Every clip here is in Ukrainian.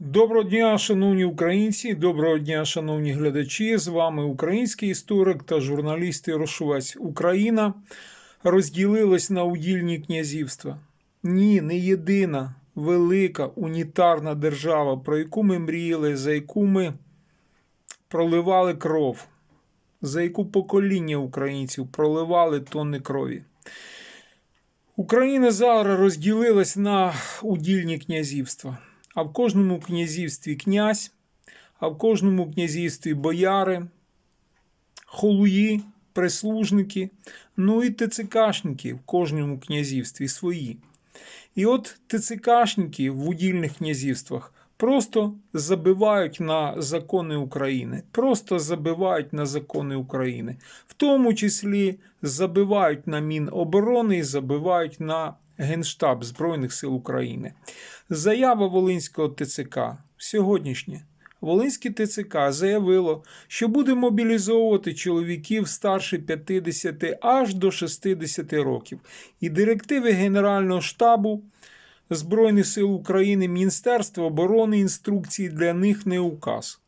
Доброго дня, шановні українці, доброго дня, шановні глядачі. З вами український історик та журналіст Ярошовець. Україна розділилась на удільні князівства. Ні, не єдина велика унітарна держава, про яку ми мріяли, за яку ми проливали кров, за яку покоління українців проливали тонни крові. Україна зараз розділилась на удільні князівства, а в кожному князівстві князь, а в кожному князівстві бояри, холуї, прислужники, ну і ТЦКшники в кожному князівстві свої. І от ТЦКшники в удільних князівствах просто забивають на закони України, просто забивають на закони України, в тому числі забивають на Міноборони і забивають на Генштаб Збройних сил України. Заява Волинського ТЦК сьогоднішня. Волинське ТЦК заявило, що буде мобілізовувати чоловіків старше 50 аж до 60 років. І директиви Генерального штабу Збройних сил України, Міністерства оборони інструкції для них не указ.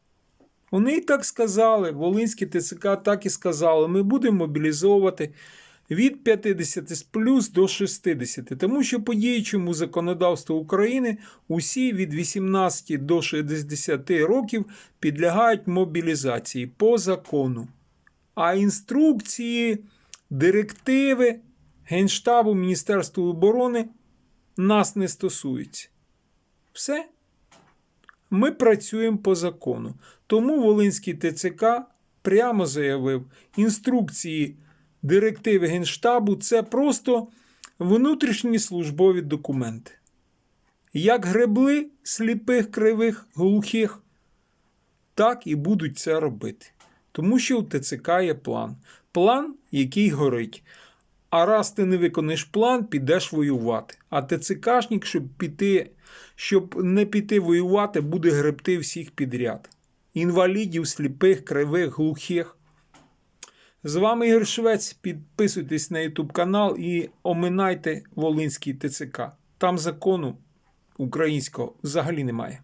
Вони так сказали, Волинське ТЦК так і сказали, ми будемо мобілізовувати від 50 плюс до 60, тому що по діючому законодавству України усі від 18 до 60 років підлягають мобілізації по закону. А інструкції, директиви Генштабу Міністерства оборони нас не стосуються. Все. Ми працюємо по закону. Тому Волинський ТЦК прямо заявив, інструкції директиви Генштабу це просто внутрішні службові документи. Як гребли сліпих, кривих, глухих, так і будуть це робити. Тому що у ТЦК є план. План, який горить. А раз ти не виконаєш план, підеш воювати. А ТЦКшник, щоб піти, щоб не піти воювати, буде гребти всіх підряд. Інвалідів, сліпих, кривих, глухих. З вами Ігор Швець. Підписуйтесь на YouTube канал і оминайте Волинський ТЦК. Там закону українського взагалі немає.